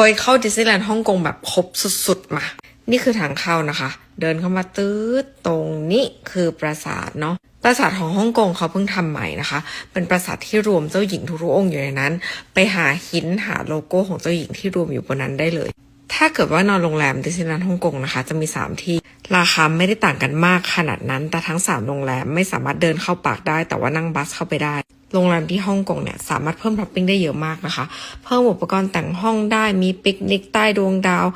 คยเข้าดิสนีย์แลนด์ฮ่องกงแบบครบสุดๆมานี่คือทางเข้านะคะ เดินเข้ามาตืดตรงนี้คือปราสาทเนาะปราสาทของฮ่องกงเขาเพิ่งทำใหม่นะคะ เป็นปราสาทที่รวมเจ้าหญิงทุกองค์อยู่ในนั้น ไปหาหินหาโลโก้ของเจ้าหญิงที่รวมอยู่บนนั้นได้เลย ถ้าเกิดว่านอนโรงแรมดิสนีย์แลนด์ฮ่องกงนะคะ จะมี 3 ที่ ราคาไม่ได้ต่างกันมากขนาดนั้น แต่ทั้ง 3 โรงแรมไม่สามารถเดินเข้าปากได้ แต่ว่านั่งบัสเข้าไปได้ โรงแรมที่ฮ่องกงเนี่ยสามารถเพิ่มท็อปปิ้งได้เยอะมากนะคะ เพิ่มอุปกรณ์แต่งห้องได้มีปิกนิกใต้ดวงดาว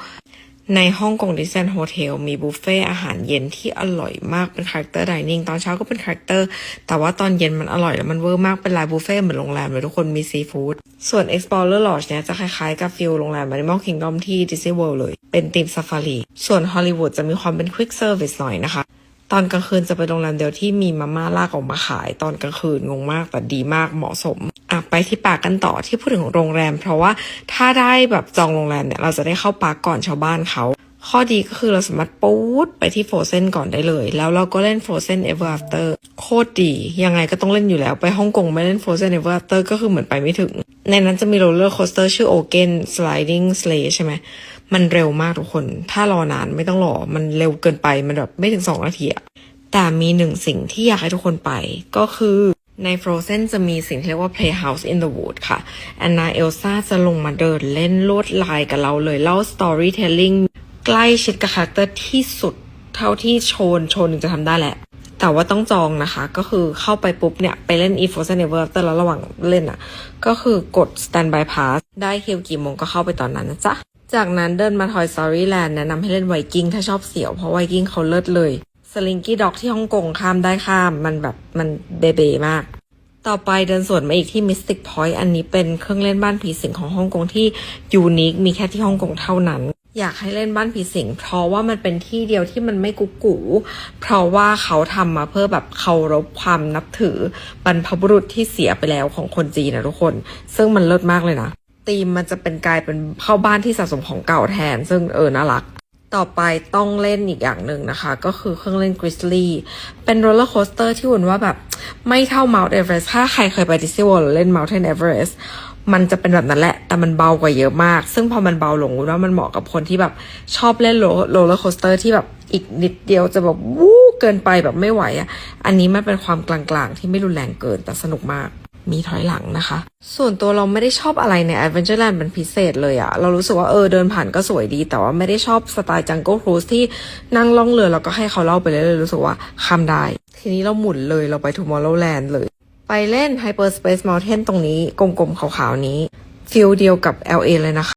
ในฮ่องกงดิสนีย์โฮเทลมีบุฟเฟ่อาหารเย็นที่อร่อยมากเป็นคาแรคเตอร์ไดนิ่งตอนเช้าก็เป็นคาแรคเตอร์ แต่ว่าตอนเย็นมันอร่อยแล้วมันเวอร์มากเป็นลายบุฟเฟ่เหมือนโรงแรมเลยทุกคนมีซีฟู้ดส่วน Explorer Lodge เนี่ยจะคล้ายๆกับฟิลโรงแรม Animal Kingdom ที่ Disney World เลย เป็นธีมซาฟารีส่วนฮอลลีวูดจะมีความเป็น Quick Service หน่อยนะคะ ตอนกลางคืนจะเป็นโรงแรมเดียวที่มีมาม่าลากออกมาขาย ตอนกลางคืนงงมากแต่ดีมากเหมาะสมอะไปที่ปากกันต่อที่พูดถึงโรงแรม เพราะว่าถ้าได้แบบจองโรงแรมเนี่ยเราจะได้เข้าปาร์กก่อนชาวบ้านเขาข้อดีก็คือเราสามารถปูดไปที่โฟเซนก่อนได้เลย แล้วเราก็เล่น Frozen Ever After โคตรดี ยังไงก็ต้องเล่นอยู่แล้ว ไปฮ่องกงไม่เล่น Frozen Ever After ก็คือเหมือนไปไม่ถึง ในนั้นจะมีโรลเลอร์โคสเตอร์ชื่อ Ogen Sliding Sleigh ใช่ไหม มันเร็วมากทุกคน ถ้ารอนานไม่ต้องรอ มันเร็วเกินไป มันแบบไม่ถึง2นาทีอะแต่มีหนึ่งสิ่งที่อยากให้ทุกคนไป ก็คือใน Frozen จะมีสิ่งที่เรียกว่า Playhouse in the Wood ค่ะแอนนาเอลซ่าจะลงมาเดินเล่นลวดลายกับเราเลย เล่า storytelling ใกล้ชิดกับคาแรคเตอร์ที่สุดเท่าที่โชน โชนถึงจะทำได้แหละ แต่ว่าต้องจองนะคะ ก็คือเข้าไปปุ๊บเนี่ย ไปเล่น e f o r c e Never After แล้วระหว่างเล่นอะ ก็คือกด Standby Pass ได้คิวกี่โมงก็เข้าไปตอนนั้นนะจ๊ะ จากนั้นเดินมา Toy Story Land แนะนำให้เล่นไวกิ้งถ้าชอบเสียว เพราะไวกิ้งเขาเลิศเลย Slinky Dog ที่ฮ่องกงข้ามได้ข้ามมันแบบมันเบเบมาก ต่อไปเดินสวนมาอีกที่ Mystic Point อันนี้เป็นเครื่องเล่นบ้านผีสิงของฮ่องกงที่ยูนิคมีแค่ที่ฮ่องกงเท่านั้น อยากให้เล่นบ้านผีสิง เพราะว่ามันเป็นที่เดียวที่มันไม่กุ๊กกูเพราะว่าเขาทำมาเพื่อแบบเคารพความนับถือบรรพบุรุษที่เสียไปแล้วของคนจีนนะทุกคน ซึ่งมันเลิศมากเลยนะ ธีมมันจะเป็นกลายเป็นเข้าบ้านที่สะสมของเก่าแทน ซึ่งเออน่ารัก ต่อไปต้องเล่นอีกอย่างหนึ่งนะคะ ก็คือเครื่องเล่นกริ z ลี่เป็นโรลเลอร์โคสเตอร์ที่วนว่าแบบไม่เท่า Mount Everest ถ้าใครเคยไปดิสนีย์ World หรือเล่น Mountain Everest มันจะเป็นแบบนั้นแหละ แต่มันเบากว่าเยอะมาก ซึ่งพอมันเบาลงวุ้นว่ามันเหมาะกับคนที่แบบชอบเล่นโรลเลอร์โคสเตอร์ที่แบบอีกนิดเดียวจะแบบวู้เกินไปแบบไม่ไหวอะ อันนี้มันเป็นความกลางๆ ที่ไม่รุนแรงเกินแต่สนุกมาก มีถอยหลังนะคะ ส่วนตัวเราไม่ได้ชอบอะไรใน Adventureland เป็นพิเศษเลยอะเรารู้สึกว่าเออเดินผ่านก็สวยดี แต่ว่าไม่ได้ชอบสไตล์ Jungle Cruise ที่นั่งล่องเรือแล้วก็ให้เขาเล่าไปเรื่อยๆรู้สึกว่าข้ามได้ ทีนี้เราหมุนเลยเราไป Tomorrowland เลย ไปเล่น Hyperspace Mountain ตรงนี้กลมๆขาวๆนี้ฟิลเดียวกับ LA เลยนะคะ